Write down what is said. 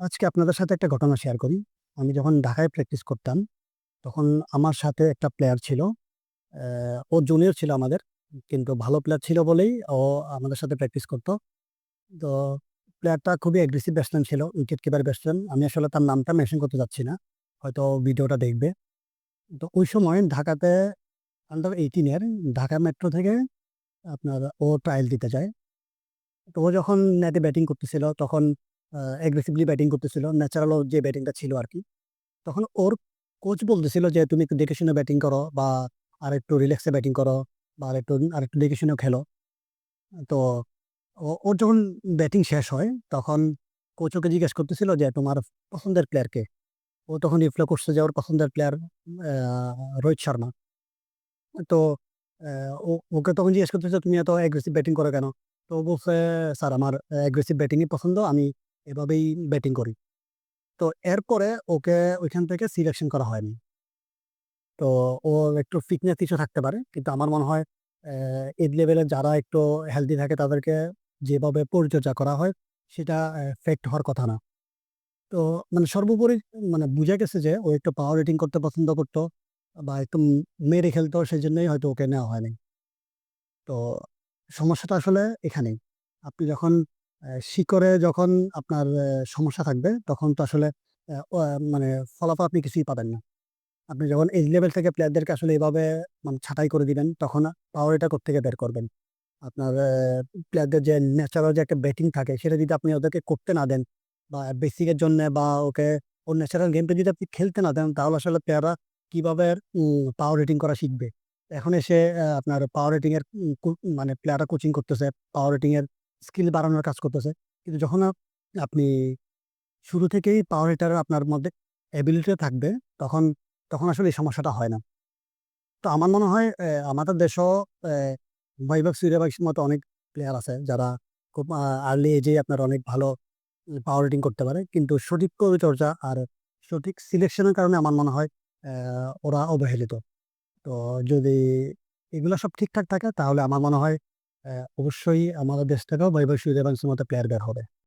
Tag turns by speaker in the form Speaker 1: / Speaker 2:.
Speaker 1: আজকে আপনাদের সাথে একটা ঘটনা শেয়ার করি। আমি যখন ঢাকায় প্র্যাকটিস করতাম, তখন আমার সাথে একটা প্লেয়ার ছিল। ও জুনিয়র ছিল আমাদের। কিন্তু ভালো প্লেয়ার ছিল বলেই ও আমাদের সাথে প্র্যাকটিস করত। তো প্লেয়ারটা খুবই অ্যাগ্রেসিভ ব্যাটসম্যান ছিল, উইকেট কিপার ব্যাটসম্যান। আমি আসলে তার নামটা মেনশন করতে যাচ্ছি না। হয়তো ভিডিওটা দেখবে। তো ওই সময় ঢাকাতে আন্ডার এইটিনের ঢাকা মেট্রো থেকে আপনার ও ট্রায়াল দিতে যায়। তো ও যখন নেটে ব্যাটিং করতেছিল তখন অ্যাগ্রেসিভলি ব্যাটিং করতেছিল। ন্যাচারাল ওর যে ব্যাটিংটা ছিল আর কি তখন ওর কোচ বলতেছিল যে, "তুমি একটু দেখে শুনে ব্যাটিং করো বা আরেকটু রিল্যাক্সে ব্যাটিং করো বা আরেকটু আরেকটু দেখে শুনেও খেলো।" তো ওর যখন ব্যাটিং শেষ হয় তখন কোচ ওকে জিজ্ঞেস করতেছিল যে, "তোমার পছন্দের প্লেয়ারকে ও তখন রিপ্লাই করছে যে ওর পছন্দের প্লেয়ার রোহিত শর্মা। তো ওকে তখন জিজ্ঞেস করতেছে, "তুমি এত অ্যাগ্রেসিভ ব্যাটিং করো কেন?" তো বলছে, "স্যার আমার অ্যাগ্রেসিভ ব্যাটিংই পছন্দ। আমি এভাবেই ব্যাটিং করি।" তো এরপরে ওকে ওইখান থেকে সিলেকশন করা হয়নি। তো ও একটু ফিটনেস ইস্যু থাকতে পারে। কিন্তু আমার মনে হয় এজ লেভেলে যারা একটু হেলদি থাকে তাদেরকে যেভাবে পরিচর্যা করা হয়, সেটা ফেক্ট হওয়ার কথা না। তো মানে সর্বোপরি মানে বুঝা গেছে যে ও একটু পাওয়ার হিটিং করতে পছন্দ করতো, বা একটু মেরে খেলতো, সেজন্যই হয়তো ওকে নেওয়া হয়নি। তো সমস্যাটা আসলে এখানেই। আপনি যখন শিকড়ে যখন আপনার সমস্যা থাকবে তখন তো আসলে মানে ফলাফল আপনি কিছুই পাবেন না। আপনি যখন এজ লেভেল থেকে প্লেয়ারদেরকে আসলে এভাবে মানে ছাঁটাই করে দিবেন তখন পাওয়ার এটা কোত্থেকে বের করবেন? আপনার প্লেয়ারদের যে ন্যাচারাল যে একটা ব্যাটিং থাকে সেটা যদি আপনি ওদেরকে করতে না দেন বা বেসিক এর জন্যে বা ওকে ওর ন্যাচারাল গেমটা যদি আপনি খেলতে না দেন তাহলে আসলে প্লেয়াররা কীভাবে পাওয়ার রেটিং করা শিখবে? এখন এসে আপনার পাওয়ার কু মানে প্লেয়াররা কোচিং করতেছে, পাওয়ার হিটিং এর স্কিল বাড়ানোর কাজ করতেছে। কিন্তু যখন আপনি শুরু থেকেই পাওয়ার হিটার আপনার মধ্যে এবিলিটি টা থাকবে তখন, তখন আসলে এই সমস্যাটা হয় না। তো আমার মনে হয় আমাদের দেশও বৈভব সূর্যবংশীর মতো অনেক প্লেয়ার আছে যারা খুব আর্লি এজে আপনার অনেক ভালো পাওয়ার রেটিং করতে পারে। কিন্তু সঠিক পরিচর্যা আর সঠিক সিলেকশন এর কারণে আমার মনে হয় ওরা অবহেলিত। তো যদি এগুলা সব ঠিকঠাক থাকে তাহলে আমার মনে হয় অবশ্যই আমাদের দেশ থেকেও বৈভব সূর্যবংশীর মতো প্লেয়ার বের হবে।